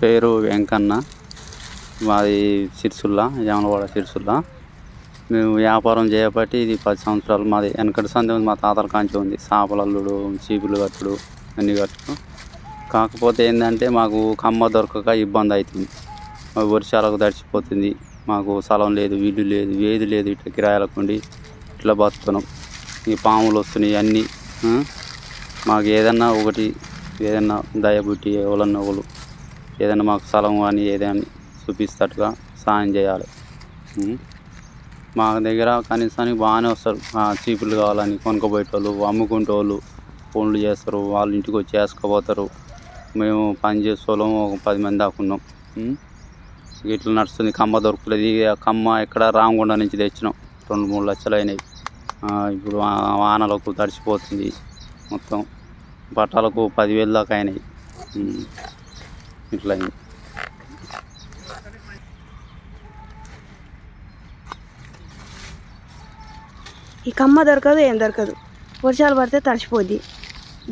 పేరు వెంకన్న. మాది సిరిసుల్లా జామలవాడ సిరిసుల్లా. మేము వ్యాపారం చేయబట్టి ఇది పది సంవత్సరాలు మాది వెనకటి సందే ఉంది మా తాతల కాంచి ఉంది. చేపలల్లుడు చీపులు కట్టుడు అన్ని కట్టుడు. కాకపోతే ఏంటంటే మాకు కమ్మ దొరకక ఇబ్బంది అవుతుంది మాకు వర్షాలకు తడిచిపోతుంది మాకు స్థలం లేదు వీళ్ళు లేదు వేది లేదు ఇట్లా కిరాయాలకు ఉండి ఇట్లా బతున్నాం ఈ పాములు వస్తున్నాయి అన్నీ మాకు ఏదన్నా ఒకటి ఏదన్నా దయబుట్టి ఎవరన్నా ఒకరు ఏదైనా మాకు స్థలం కానీ ఏదైనా చూపిస్తట్టుగా సాయం చేయాలి. మా దగ్గర కనీసానికి బాగానే వస్తారు. చీపులు కావాలని కొనుక్కోబోయేటోళ్ళు అమ్ముకుంటోళ్ళు ఫోన్లు చేస్తారు వాళ్ళ ఇంటికి వచ్చి వేసుకుపోతారు మేము పని చేసేవాళ్ళం ఒక పది మంది దాకా ఉన్నాం. ఇట్లా నడుస్తుంది కమ్మ దొరకలేదు కమ్మ ఎక్కడ? రామగుండ నుంచి తెచ్చినాం. రెండు మూడు లక్షలు అయినాయి. ఇప్పుడు వానలకు తడిచిపోతుంది మొత్తం బట్టలకు పదివేలు దాకా అయినాయి. ఇట్లా అయింది. ఈ కమ్మ దొరకదు ఏం దొరకదు. వర్షాలు పడితే తడిచిపోద్ది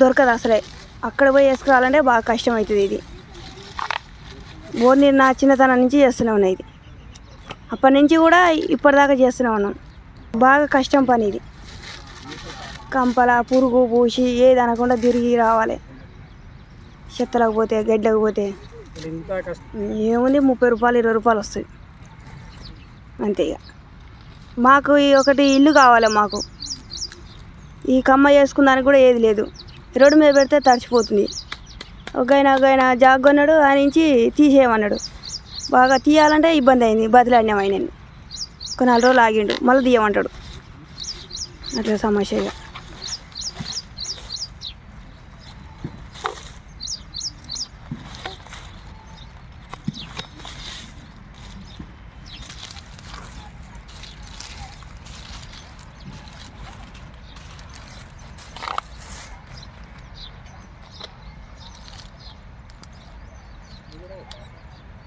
దొరకదు అసలే. అక్కడ పోయి వేసుకోవాలంటే బాగా కష్టం అవుతుంది ఇది. బోర్ నీరు నా చిన్నతనం నుంచి చేస్తూనే ఉన్నాయి ఇది. అప్పటి నుంచి కూడా ఇప్పటిదాకా చేస్తూనే ఉన్నాం. బాగా కష్టం పని ఇది. కంపల పురుగు పూసి ఏది అనకుండా తిరిగి రావాలి. చెత్తలకు పోతే గడ్డకు పోతే. ఏముంది? ముప్పై రూపాయలు ఇరవై రూపాయలు వస్తాయి. అంతే ఇక. మాకు ఈ ఒకటి ఇల్లు కావాలి మాకు. ఈ కమ్మ చేసుకుందానికి కూడా ఏది లేదు. రోడ్డు మీద పెడితే తడిచిపోతుంది. ఒక ఆయన ఒక ఆయన జాగ్ కొన్నాడు ఆయన నుంచి తీసేయమన్నాడు. బాగా తీయాలంటే ఇబ్బంది అయింది బదిలాడినాం ఆయన ఒక నాలుగు రోజులు ఆగిండు మళ్ళీ తీయమంటాడు. అట్లా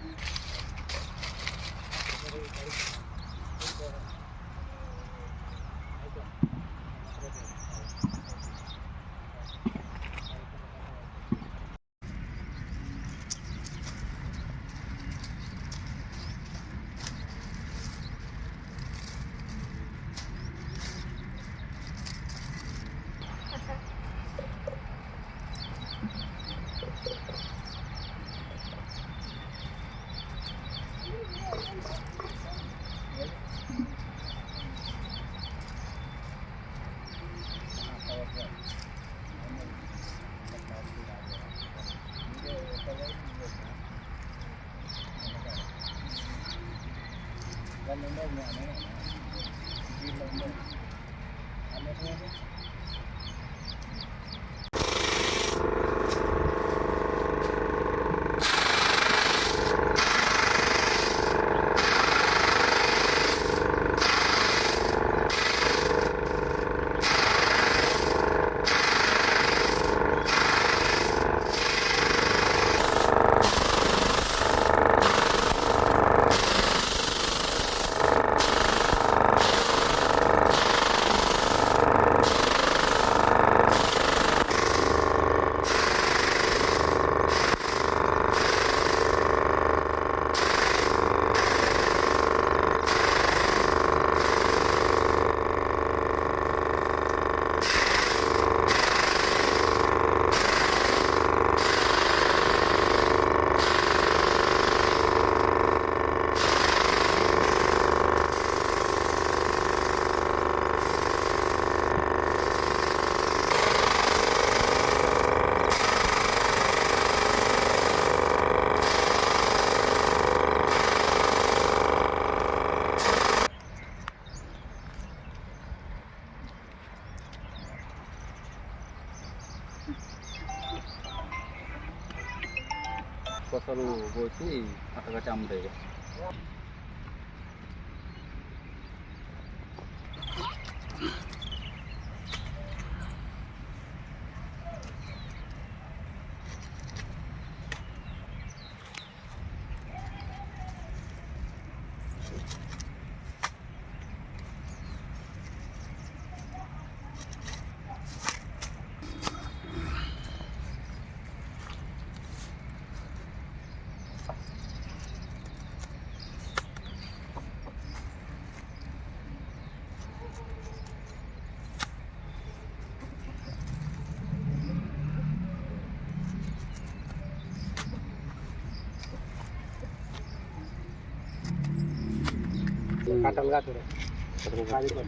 Thank you. อันนี้ไม่เนี่ยอันนี่ยืนลงมืออันนี้ కొసలు పోసి అట్టగట్టి అమ్ముతాయి. ఇక. కట్టలు కట్టడు